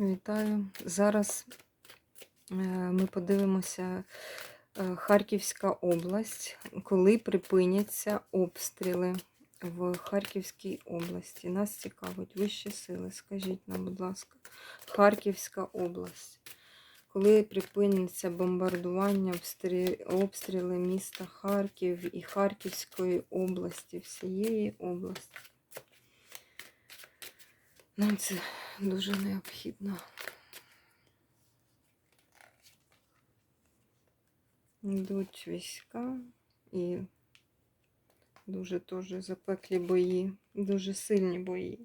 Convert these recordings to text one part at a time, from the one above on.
Вітаю. Зараз е, ми подивимося е, Харківська область, коли припиняться обстріли в Харківській області. Нас цікавить вищі сили. Скажіть нам, будь ласка, Харківська область. Коли припиняться бомбардування, обстріли міста Харків і Харківської області, всієї області. Нам це дуже необхідно. Йдуть війська і дуже теж запеклі бої, дуже сильні бої.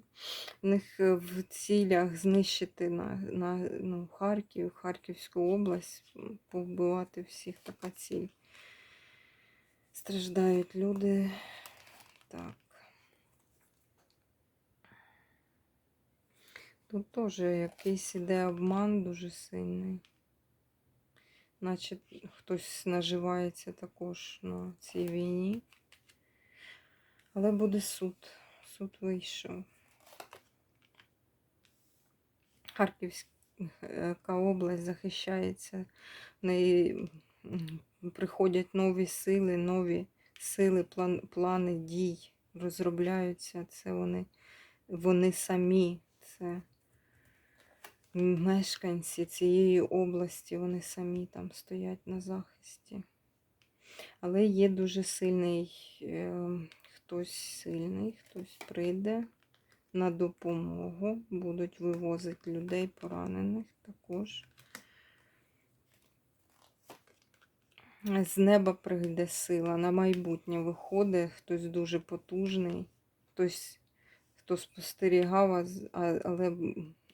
В них е, в цілях знищити на, на ну, Харків, Харківську область, повбивати всіх така ціль. Страждають люди. Так. Тут теж якийсь іде обман дуже сильний. Наче хтось наживається також на цій війні. Але буде суд. Суд вийшов. Харківська область захищається. В неї приходять нові сили, нові сили, план, плани дій розробляються. Це вони, вони самі. Це мешканці цієї області, вони самі там стоять на захисті. Але є дуже сильний, е, хтось сильний, хтось прийде на допомогу, будуть вивозити людей поранених також. З неба прийде сила, на майбутнє виходить хтось дуже потужний, хтось, хто спостерігав, але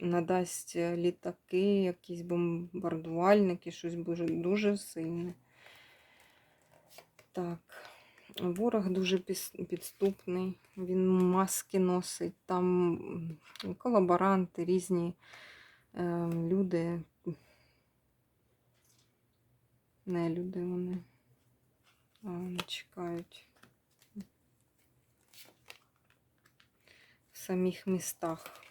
надасть е, літаки, якісь бомбардувальники, щось дуже, дуже сильне. Так, ворог дуже підступний, він маски носить, там колаборанти, різні е, люди, не люди вони, а вони чекають в самих містах.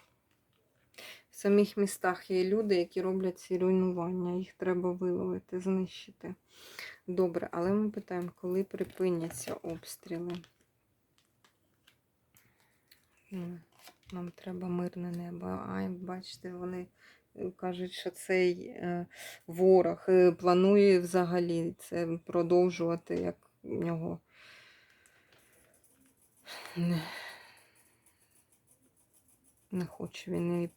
Самих містах є люди, які роблять ці руйнування. Їх треба виловити, знищити. Добре, але ми питаємо, коли припиняться обстріли? Ну, Нам треба мирне небо. А, бачите, вони е, кажуть, що цей е, ворог е, планує взагалі це продовжувати, як в нього. Не, не хоче він і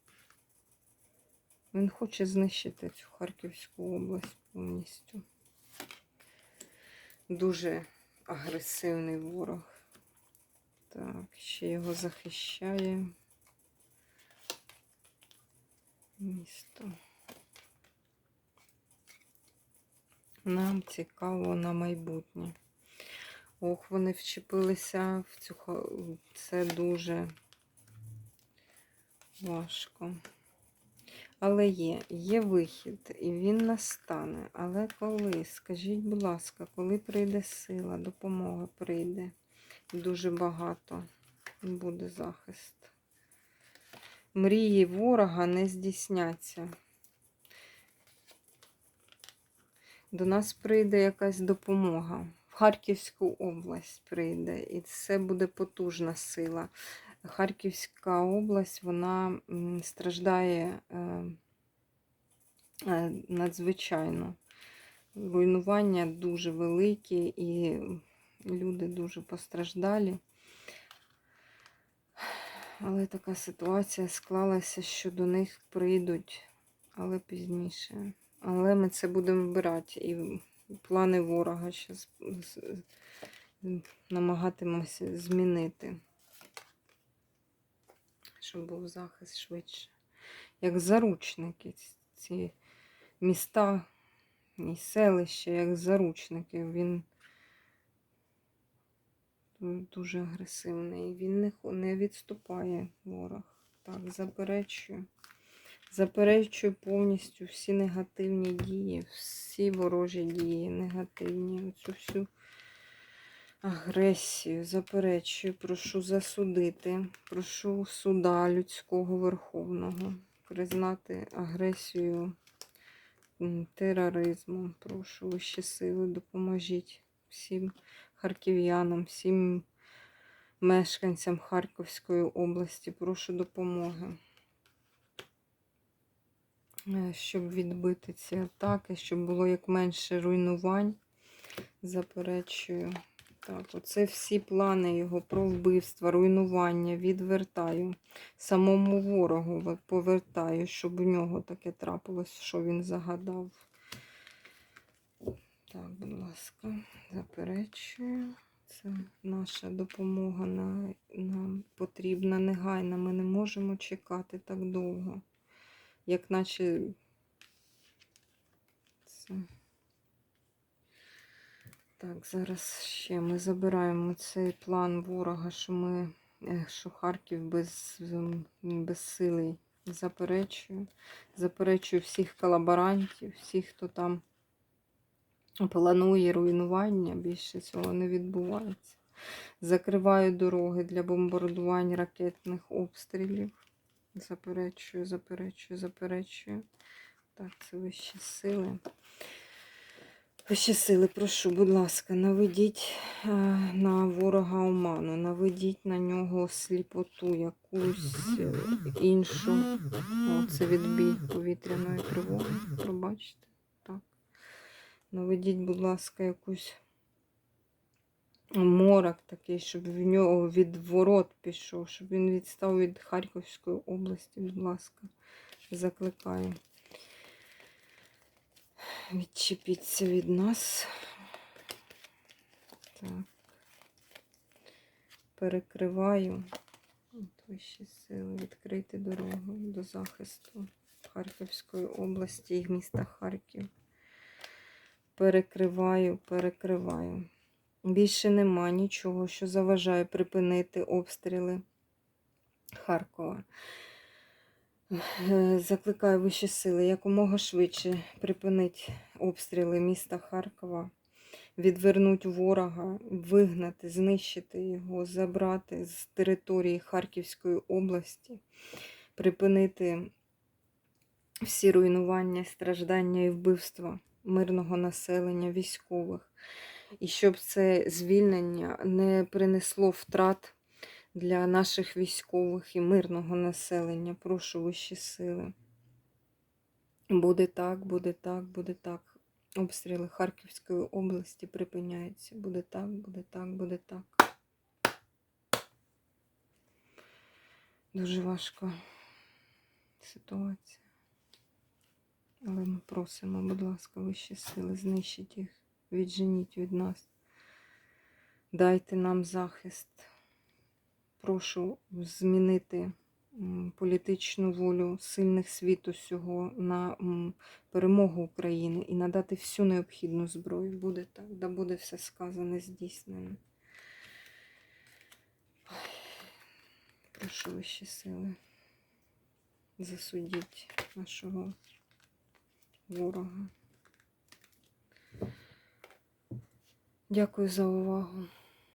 він хоче знищити цю Харківську область повністю. Дуже агресивний ворог. Так, ще його захищає місто. Нам цікаво на майбутнє. Ох, вони вчепилися в цю це дуже важко. Але є, є вихід, і він настане. Але коли? Скажіть, будь ласка, коли прийде сила, допомога прийде? Дуже багато буде захист. Мрії ворога не здійсняться. До нас прийде якась допомога. В Харківську область прийде, і це буде потужна сила. Харківська область вона страждає е, е, надзвичайно. Руйнування дуже великі і люди дуже постраждалі. Але така ситуація склалася, що до них прийдуть, але пізніше. Але ми це будемо вбирати. І плани ворога зараз намагатимося змінити щоб був захист швидше. Як заручники ці міста і селища, як заручники. Він дуже агресивний. Він не, відступає ворог. Так, заперечую. Заперечую повністю всі негативні дії, всі ворожі дії, негативні. Оцю всю агресію, заперечую, прошу засудити, прошу суда людського верховного. признати агресію м, тероризмом. Прошу вищі сили, допоможіть всім харків'янам, всім мешканцям Харківської області. Прошу допомоги. Е, Щоб відбити ці атаки, щоб було як менше руйнувань. Заперечую. Так, оце всі плани його про вбивство, руйнування відвертаю. Самому ворогу повертаю, щоб у нього таке трапилось, що він загадав. Так, будь ласка, заперечую. Це наша допомога на, нам потрібна негайна. Ми не можемо чекати так довго. Як наче це. Так, зараз ще ми забираємо цей план ворога, що ми, е, що Харків без, безсилий. Заперечую. Заперечую всіх колаборантів, всіх, хто там планує руйнування, більше цього не відбувається. Закриваю дороги для бомбардувань ракетних обстрілів. Заперечую, заперечую, заперечую. Так, це вищі сили. Вищі сили, прошу, будь ласка, наведіть е, на ворога оману, наведіть на нього сліпоту, якусь е, іншу. О, це відбій повітряної тривоги. Пробачте. Так. Наведіть, будь ласка, якусь морок такий, щоб в нього відворот пішов, щоб він відстав від Харківської області, будь ласка, закликаю. Відчепіться від нас. Так. Перекриваю. Вищі сили. Відкрити дорогу до захисту Харківської області і міста Харків. Перекриваю, перекриваю. Більше нема нічого, що заважає припинити обстріли Харкова. Е, Закликаю вищі сили якомога швидше припинити обстріли міста Харкова, відвернути ворога, вигнати, знищити його, забрати з території Харківської області, припинити всі руйнування, страждання і вбивства мирного населення, військових. І щоб це звільнення не принесло втрат для наших військових і мирного населення. Прошу вищі сили. Буде так, буде так, буде так. Обстріли Харківської області припиняються. Буде так, буде так, буде так. Дуже важка ситуація. Але ми просимо, будь ласка, вищі сили, знищіть їх, відженіть від нас. Дайте нам захист. Прошу змінити політичну волю сильних світу всього на перемогу України і надати всю необхідну зброю. Буде так, да буде все сказане, здійснено. Прошу вищі сили. Засудіть нашого ворога. Дякую за увагу.